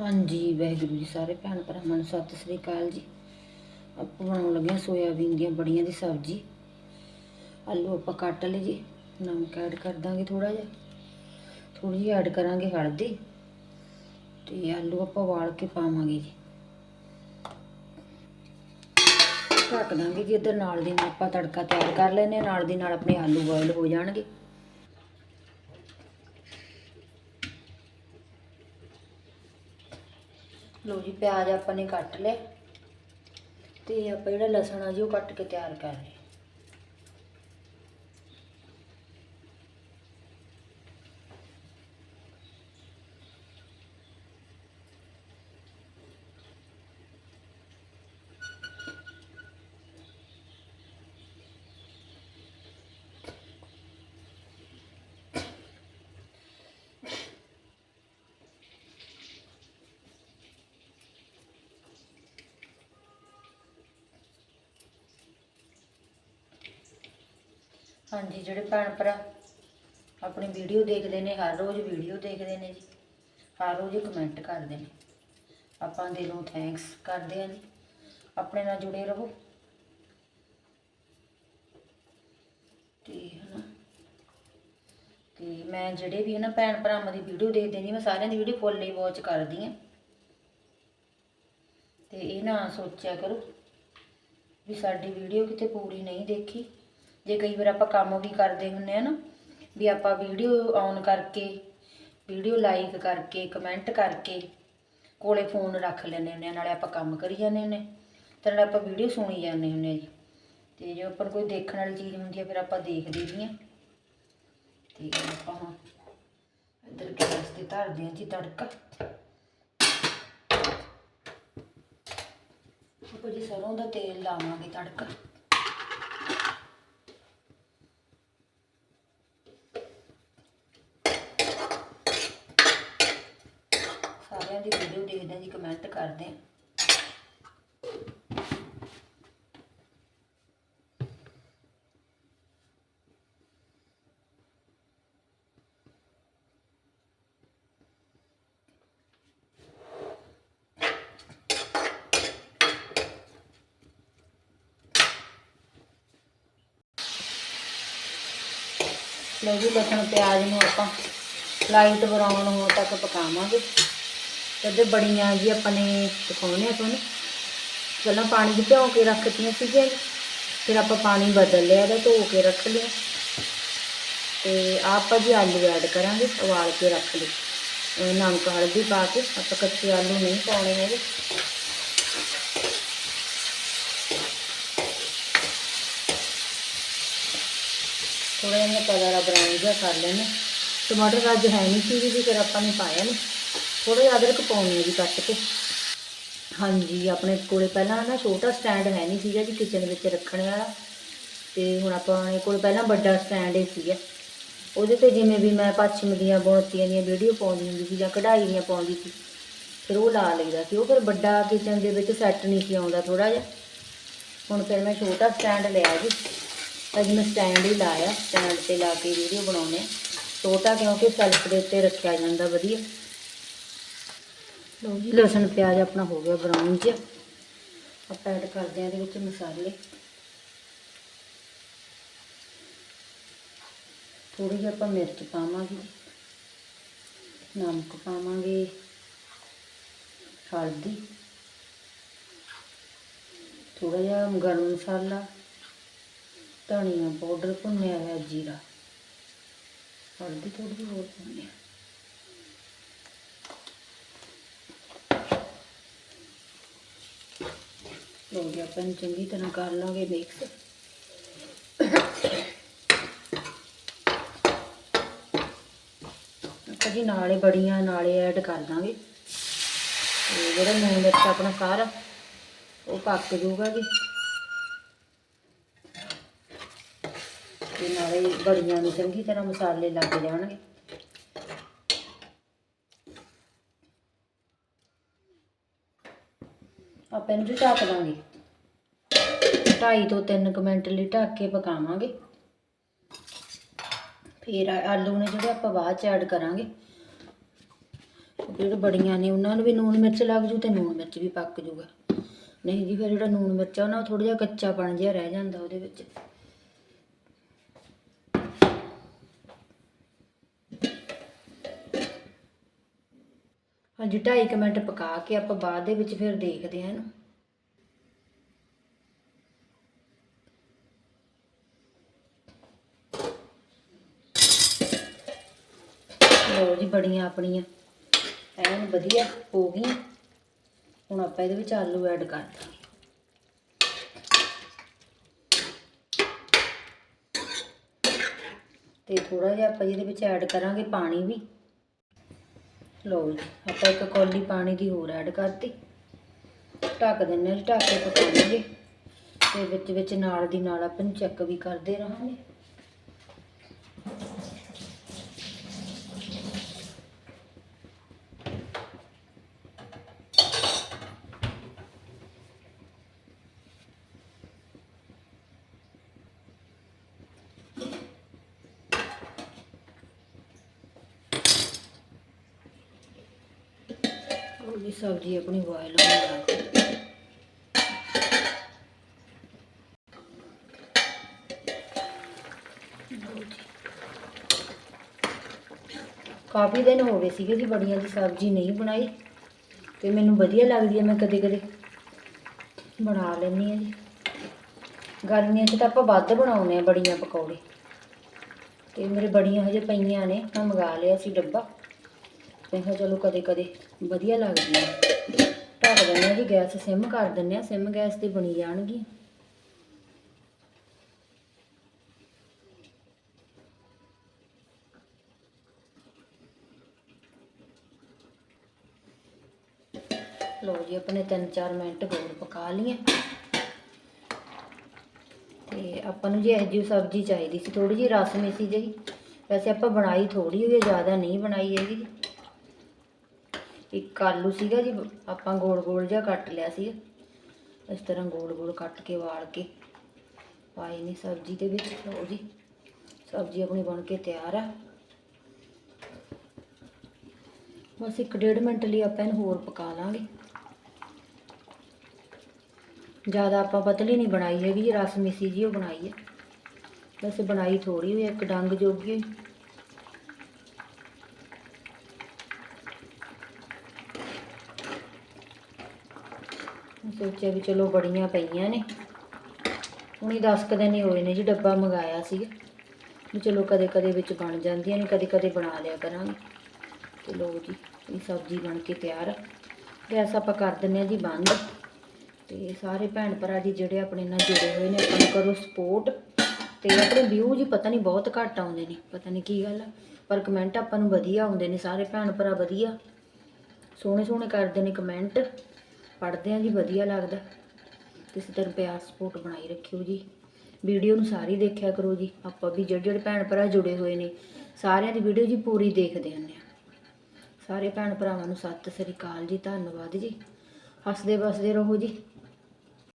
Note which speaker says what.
Speaker 1: ਹਾਂਜੀ, ਵਾਹਿਗੁਰੂ ਜੀ, ਸਾਰੇ ਭੈਣ ਭਰਾਵਾਂ ਨੂੰ ਸਤਿ ਸ੍ਰੀ ਅਕਾਲ ਜੀ। ਆਪਾਂ ਬਣਾਉਣ ਲੱਗੇ ਹਾਂ ਸੋਇਆਬੀਨ ਦੀਆਂ ਬੜੀਆਂ ਦੀ ਸਬਜ਼ੀ। ਆਲੂ ਆਪਾਂ ਕੱਟ ਲਏ ਜੀ, ਨਮਕ ਐਡ ਕਰ ਦਾਂਗੇ ਥੋੜਾ ਜਿਹਾ। ਥੋੜੀ ਜਿਹੀ ਐਡ ਕਰਾਂਗੇ ਹਲਦੀ ਤੇ ਆਲੂ ਆਪਾਂ ਵਾਲ ਕੇ ਪਾਵਾਂਗੇ ਜੀ। ਢੱਕ ਦਾਂਗੇ ਜੀ, ਇੱਧਰ ਨਾਲ ਦੀ ਨਾਲ ਆਪਾਂ ਤੜਕਾ ਤਿਆਰ ਕਰ ਲੈਨੇ ਨਾਲ ਦੀ ਨਾਲ ਆਪਣੇ ਆਲੂ ਬੋਇਲ ਹੋ ਜਾਣਗੇ। ਲੋ ਜੀ, ਪਿਆਜ਼ ਆਪਾਂ ਨੇ ਕੱਟ ਲਏ ਤੇ ਆਪਾਂ ਜਿਹੜਾ ਲਸਣ ਆ ਜੀ ਉਹ ਕੱਟ ਕੇ ਤਿਆਰ ਕਰ ਲਏ। ਹਾਂਜੀ, ਜਿਹੜੇ ਭੈਣ ਭਰਾ ਆਪਣੀ ਵੀਡੀਓ ਦੇਖਦੇ ਨੇ, ਹਰ ਰੋਜ਼ ਵੀਡੀਓ ਦੇਖਦੇ ਨੇ ਜੀ, ਹਰ ਰੋਜ਼ ਕਮੈਂਟ ਕਰਦੇ ਨੇ। ਆਪਾਂ ਦਿਲੋਂ ਥੈਂਕਸ ਕਰਦੇ ਹਾਂ ਜੀ। ਆਪਣੇ ਨਾਲ ਜੁੜੇ ਰਹੋ। ਤੇ ਹਨਾ, ਤੇ ਮੈਂ ਜਿਹੜੇ ਵੀ ਹਨਾ ਭੈਣ ਭਰਾਵਾਂ ਦੀ ਵੀਡੀਓ ਦੇਖਦੇ ਨੇ ਮੈਂ ਸਾਰਿਆਂ ਦੀ ਵੀਡੀਓ ਫੁੱਲ ਹੀ ਵਾਚ ਕਰਦੀ ਹਾਂ। ਤੇ ਇਹ ਨਾ ਸੋਚਿਆ ਕਰੋ ਵੀ ਸਾਡੀ ਵੀਡੀਓ ਕਿਤੇ ਪੂਰੀ ਨਹੀਂ ਦੇਖੀ। ਜੇ ਕਈ ਵਾਰ ਆਪਾਂ ਕੰਮ ਵੀ ਕਰਦੇ ਹੁੰਨੇ ਆ ਨਾ, ਵੀ ਆਪਾਂ ਵੀਡੀਓ ਔਨ ਕਰਕੇ, ਵੀਡੀਓ ਲਾਈਕ ਕਰਕੇ ਕਮੈਂਟ ਕਰਕੇ ਕੋਲੇ ਫੋਨ ਰੱਖ ਲੈਂਦੇ ਹੁੰਨੇ ਆ, ਨਾਲੇ ਆਪਾਂ ਕੰਮ ਕਰੀ ਜਾਂਦੇ ਹੁੰਨੇ ਤੇ ਨਾਲੇ ਆਪਾਂ ਵੀਡੀਓ ਸੁਣੀ ਜਾਂਦੇ ਹੁੰਨੇ ਆ ਜੀ। ਤੇ ਜੇ ਆਪਾਂ ਨੂੰ ਕੋਈ ਦੇਖਣ ਵਾਲੀ ਚੀਜ਼ ਹੁੰਦੀ ਹੈ ਫਿਰ ਆਪਾਂ ਦੇਖਦੇ ਵੀ ਆ। ਤੇ ਆਪਾਂ ਹੁਣ ਇੱਧਰ ਗੈਸ ਤੇ ਧਰਦੇ ਹਾਂ ਜੀ ਤੜਕਾ। ਆਪਾਂ ਜੀ ਸਰੋਂ ਦਾ ਤੇਲ ਲਾਵਾਂਗੇ ਤੜਕਾ ਸਾਰਿਆਂ ਦੀ ਵੀਡੀਓ ਦੇਖਦੇ ਜੀ ਕਮੈਂਟ ਕਰਦੇ ਆ ਜੀ, ਲਸਣ, ਪਿਆਜ਼ ਨੂੰ ਆਪਾਂ ਲਾਈਟ ਬਰਾਊਨ ਹੋਣ ਤੱਕ ਪਕਾਵਾਂਗੇ। ਤੇ ਬੜੀਆਂ ਜੀ ਆਪਾਂ ਨੇ ਪਕਾਉਣੇ ਆਪਾਂ ਨੇ ਪਹਿਲਾਂ ਪਾਣੀ 'ਚ ਭਿਓ ਕੇ ਰੱਖਤੀਆਂ ਸੀਗੀਆਂ ਜੀ। ਫਿਰ ਆਪਾਂ ਪਾਣੀ ਬਦਲ ਲਿਆ ਇਹਦਾ, ਧੋ ਕੇ ਰੱਖ ਲਿਆ। ਤੇ ਆਪਾਂ ਜੀ ਆਲੂ ਐਡ ਕਰਾਂਗੇ, ਉਬਾਲ ਕੇ ਰੱਖ ਲਏ। ਨਮਕ, ਹਲਦੀ ਪਾ ਕੇ ਆਪਾਂ ਕੱਚੇ ਆਲੂ ਨਹੀਂ ਪਾਉਣੇ ਹੈਗੇ। ਥੋੜਾ ਜਿਹਾ ਕਲਰ ਬਰਾਊਨ ਜਿਹਾ ਕਰ ਲੈਣਾ ਟਮਾਟਰ ਅੱਜ ਹੈ ਨਹੀਂ ਸੀ ਵੀ ਫਿਰ ਆਪਾਂ ਨੇ ਪਾਇਆ ਨਹੀਂ। ਥੋੜਾ ਜਿਹਾ ਅਦਰਕ ਪਾਉਣੀ ਹੈ ਜੀ ਕੱਟ ਕੇ। ਹਾਂਜੀ, ਆਪਣੇ ਕੋਲੇ ਪਹਿਲਾਂ ਨਾ ਛੋਟਾ ਸਟੈਂਡ ਹੈ ਨਹੀਂ ਸੀਗਾ ਜੀ ਕਿਚਨ ਵਿੱਚ ਰੱਖਣ ਵਾਲਾ। ਤੇ ਹੁਣ ਆਪਾਂ ਆਪਣੇ ਕੋਲ ਪਹਿਲਾਂ ਵੱਡਾ ਸਟੈਂਡ ਹੀ ਸੀਗਾ। ਉਹਦੇ ਤੇ ਜਿਵੇਂ ਵੀ ਮੈਂ ਪੱਛਮ ਦੀਆਂ ਬੁਣਤੀਆਂ ਦੀਆਂ ਵੀਡੀਓ ਪਾਉਂਦੀ ਹੁੰਦੀ ਸੀ ਜਾਂ ਕਢਾਈ ਦੀਆਂ ਪਾਉਂਦੀ ਸੀ, ਫਿਰ ਉਹ ਲਾ ਲਈਦਾ ਸੀ। ਉਹ ਫਿਰ ਵੱਡਾ ਕਿਚਨ ਦੇ ਵਿੱਚ ਸੈੱਟ ਨਹੀਂ ਸੀ ਆਉਂਦਾ ਥੋੜਾ ਜਿਹਾ। ਹੁਣ ਫਿਰ ਮੈਂ ਛੋਟਾ ਸਟੈਂਡ ਲਿਆ ਜੀ। ਅੱਜ ਮੈਂ ਸਟੈਂਡ ਹੀ ਲਾਇਆ। ਸਟੈਂਡ ਤੇ ਲਾ ਕੇ ਵੀਡੀਓ ਬਣਾਉਣੇ ਆ ਛੋਟਾ ਕਿਉਂਕਿ ਸੈਲਫ ਦੇ ਉੱਤੇ ਰੱਖਿਆ ਜਾਂਦਾ ਵਧੀਆ। ਲਓ ਜੀ। ਲਸਣ ਪਿਆਜ਼ ਆਪਣਾ ਹੋ ਗਿਆ ਬਰਾਊਨ 'ਚ ਆਪਾਂ ਐਡ ਕਰਦੇ ਹਾਂ ਇਹਦੇ ਵਿੱਚ ਮਸਾਲੇ। ਥੋੜੀ ਜਿਹੀ ਆਪਾਂ ਮਿਰਚ ਪਾਵਾਂਗੇ। ਨਮਕ ਪਾਵਾਂਗੇ। ਹਲਦੀ। ਥੋੜਾ ਜਿਹਾ ਗਰਮ ਮਸਾਲਾ। ਧਨੀਆ ਪਾਊਡਰ ਭੁੰਨਿਆ ਹੋਇਆ ਜੀਰਾ। ਹਲਦੀ ਥੋੜੀ ਜਿਹੀ ਹੋਰ ਪਾਉਂਦੇ ਹਾਂ ਲੋ ਜੀ ਆਪਾਂ ਨੂੰ ਚੰਗੀ ਤਰ੍ਹਾਂ ਕਰ ਲਾਂਗੇ ਮਿਕਸ ਆਪਾਂ ਜੀ ਨਾਲੇ ਬੜੀਆਂ, ਨਾਲੇ ਐਡ ਕਰ ਦਾਂਗੇ। ਤੇ ਜਿਹੜਾ ਨੂਨ ਮਿਰਚ ਆਪਣਾ ਸਾਰਾ, ਉਹ ਪੱਕ ਜਾਊਗਾ ਜੀ। ਤੇ ਨਾਲੇ ਬੜੀਆਂ ਨੂੰ ਚੰਗੀ ਤਰ੍ਹਾਂ ਮਸਾਲੇ ਲੱਗ ਜਾਣਗੇ। ਆਪਾਂ ਇਹਨੂੰ ਜੀ ਢੱਕ ਦਾਂਗੇ। ਢਾਈ ਤੋਂ 3 ਮਿੰਟ ਲਈ ਢੱਕ ਕੇ ਪਕਾਵਾਂਗੇ। ਫਿਰ ਆਲੂ ਨੇ ਜਿਹੜੇ ਆਪਾਂ ਬਾਅਦ ਚ ਐਡ ਕਰਾਂਗੇ। ਜਿਹੜੇ ਬੜੀਆਂ ਨੇ, ਉਹਨਾਂ ਨੂੰ ਵੀ ਨੂਣ ਮਿਰਚ ਲੱਗ ਜੂ ਤੇ ਨੂਣ ਮਿਰਚ ਵੀ ਪੱਕ ਜੂਗਾ। ਨਹੀਂ ਜੀ, ਫਿਰ ਜਿਹੜਾ ਨੂਣ ਮਿਰਚ ਆ ਉਹਨਾਂ ਥੋੜਾ ਜਿਹਾ ਕੱਚਾ ਬਣ ਜਿਹਾ ਰਹਿ ਜਾਂਦਾ ਉਹਦੇ ਵਿੱਚ। ਹਾਂਜੀ 2.5 ਮਿੰਟ ਪਕਾ ਕੇ ਆਪਾਂ ਬਾਅਦ ਦੇ ਵਿੱਚ ਫਿਰ ਦੇਖਦੇ ਹਾਂ ਇਹਨੂੰ। ਲੋ ਜੀ, ਬੜੀਆਂ ਆਪਣੀਆਂ। ਐਨ ਵਧੀਆ ਹੋ ਗਈਆਂ। ਹੁਣ ਆਪਾਂ ਇਹਦੇ ਵਿੱਚ ਆਲੂ ਐਡ ਕਰ ਦਾਂਗੇ। ਤੇ ਥੋੜਾ ਜਿਹਾ ਆਪਾਂ ਇਹਦੇ ਵਿੱਚ ਐਡ ਕਰਾਂਗੇ ਪਾਣੀ ਵੀ। ਲਓ ਜੀ, ਆਪਾਂ ਇੱਕ ਕੌਲੀ ਪਾਣੀ ਦੀ ਹੋਰ ਐਡ ਕਰਤੀ। ਢੱਕ ਦਿੰਨੇ ਹਾਂ ਜੀ, ਢੱਕ ਕੇ ਪਕਾਵਾਂਗੇ ਤੇ ਵਿੱਚ ਵਿੱਚ ਨਾਲ ਦੀ ਨਾਲ ਆਪਾਂ ਨੂੰ ਚੈੱਕ ਵੀ ਕਰਦੇ ਰਹਾਂਗੇ ਉਹ ਵੀ ਸਬਜ਼ੀ ਆਪਣੀ ਬੋਇਲ ਹੋਣ ਲੱਗ ਗਈ। ਕਾਫੀ ਦਿਨ ਹੋ ਗਏ ਸੀਗੇ ਜੀ ਬੜੀਆਂ ਦੀ ਸਬਜ਼ੀ ਨਹੀਂ ਬਣਾਈ ਤੇ ਮੈਨੂੰ ਵਧੀਆ ਲੱਗਦੀ ਹੈ ਮੈਂ ਕਦੇ ਕਦੇ। ਬਣਾ ਲੈਂਦੀ ਹਾਂ ਜੀ। ਗਰਮੀਆਂ 'ਚ ਤਾਂ ਆਪਾਂ ਵੱਧ ਬਣਾਉਂਦੇ ਆ ਬੜੀਆਂ ਪਕੌੜੇ। ਤੇ ਮੇਰੇ ਬੜੀਆਂ ਹਜੇ ਪਈਆਂ ਨੇ, ਮੈਂ ਮੰਗਾ ਲਿਆ ਸੀ ਡੱਬਾ। ਮੈਂ ਕਿਹਾ ਚਲੋ ਕਦੇ ਕਦੇ ਵਧੀਆ ਲੱਗਦੀ ਹੈ ਢੱਕ ਦਿੰਦੇ ਹਾਂ ਜੀ ਗੈਸ ਸਿਮ ਕਰ ਦਿੰਦੇ ਹਾਂ ਸਿਮ ਗੈਸ ਤੇ ਬਣੀ ਜਾਣਗੀ ਲਓ ਜੀ, ਆਪਣੇ 3-4 ਮਿੰਟ ਹੋਰ ਪਕਾ ਲਈਏ ਤੇ ਆਪਾਂ ਨੂੰ ਜੀ ਇਹ ਜਿਹੀ ਸਬਜ਼ੀ ਚਾਹੀਦੀ ਸੀ ਥੋੜੀ ਜਿਹੀ ਰਸਮੀ ਸੀ ਜਿਹੀ। ਵੈਸੇ ਆਪਾਂ ਬਣਾਈ ਥੋੜੀ ਹੋਈ ਹੈ ਜ਼ਿਆਦਾ ਨਹੀਂ ਬਣਾਈ ਹੈਗੀ। ਇੱਕ ਆਲੂ ਸੀਗਾ ਜੀ, ਆਪਾਂ ਗੋਲ ਗੋਲ ਜਿਹਾ ਕੱਟ ਲਿਆ ਸੀ ਇਸ ਤਰ੍ਹਾਂ ਗੋਲ ਗੋਲ ਕੱਟ ਕੇ ਵਾਲ ਕੇ, ਪਾਏ ਨੇ ਸਬਜ਼ੀ ਦੇ ਵਿੱਚ, ਲਓ ਜੀ। ਸਬਜ਼ੀ ਆਪਣੀ ਬਣ ਕੇ ਤਿਆਰ ਆ। ਬਸ ਇੱਕ ਡੇਢ ਮਿੰਟ ਲਈ ਆਪਾਂ ਇਹਨੂੰ ਹੋਰ ਪਕਾ ਲਾਂਗੇ। ਜ਼ਿਆਦਾ ਆਪਾਂ ਪਤਲੀ ਨਹੀਂ ਬਣਾਈ ਹੈਗੀ ਰਸ ਮਿੱਸੀ ਜੀ ਉਹ ਬਣਾਈ ਹੈ। ਵੈਸੇ ਬਣਾਈ ਥੋੜੀ ਹੋਈ ਇੱਕ ਡੰਗ ਜੋਗੀ ਹੋਈ। ਸੋਚਿਆ ਵੀ ਚਲੋ ਬੜੀਆਂ ਪਈਆਂ ਨੇ। ਹੁਣੀ 10 ਕੁ ਦਿਨ ਹੀ ਹੋਏ ਨੇ ਜੀ ਡੱਬਾ ਮੰਗਾਇਆ ਸੀ ਵੀ ਚਲੋ ਕਦੇ ਕਦੇ ਵਿੱਚ ਬਣ ਜਾਂਦੀਆਂ ਨੇ, ਕਦੇ ਕਦੇ ਬਣਾ ਲਿਆ ਕਰਾਂਗੇ। ਤੇ ਲੋ ਜੀ, ਇਹ ਸਬਜ਼ੀ ਬਣ ਕੇ ਤਿਆਰ ਆ। ਗੈਸ ਆਪਾਂ ਕਰ ਦਿੰਨੇ ਆ ਜੀ ਬੰਦ। ਤੇ ਸਾਰੇ ਭੈਣ ਭਰਾ ਜੀ ਜਿਹੜੇ ਆਪਣੇ ਨਾਲ ਜੁੜੇ ਹੋਏ ਨੇ ਆਪਾਂ ਕਰੋ ਸਪੋਰਟ ਤੇ ਆਪਣੇ ਵਿਊ ਜੀ ਪਤਾ ਨਹੀਂ ਬਹੁਤ ਘੱਟ ਆਉਂਦੇ ਨੇ, ਪਤਾ ਨਹੀਂ ਕੀ ਗੱਲ ਆ। ਪਰ ਕਮੈਂਟ ਆਪਾਂ ਨੂੰ ਵਧੀਆ ਆਉਂਦੇ ਨੇ, ਸਾਰੇ ਭੈਣ ਭਰਾ ਵਧੀਆ। ਸੋਹਣੇ ਸੋਹਣੇ ਕਰਦੇ ਨੇ ਕਮੈਂਟ ਪੜ੍ਹਦੇ ਆ ਜੀ, ਵਧੀਆ ਲੱਗਦਾ। ਕਿਸੇ ਤਰ੍ਹਾਂ ਪਿਆਰ ਸਪੋਰਟ ਬਣਾਈ ਰੱਖਿਓ ਜੀ। ਵੀਡੀਓ ਨੂੰ ਸਾਰੀ ਦੇਖਿਆ ਕਰੋ ਜੀ। ਆਪਾਂ ਵੀ ਜਿਹੜੇ ਜਿਹੜੇ ਭੈਣ ਭਰਾ ਜੁੜੇ ਹੋਏ ਨੇ, ਸਾਰਿਆਂ ਦੀ ਵੀਡੀਓ ਜੀ ਪੂਰੀ ਦੇਖਦੇ ਹੁੰਦੇ ਆ। ਸਾਰੇ ਭੈਣ ਭਰਾਵਾਂ ਨੂੰ ਸਤਿ ਸ੍ਰੀ ਅਕਾਲ ਜੀ, ਧੰਨਵਾਦ ਜੀ। ਹੱਸਦੇ ਵਸਦੇ ਰਹੋ ਜੀ।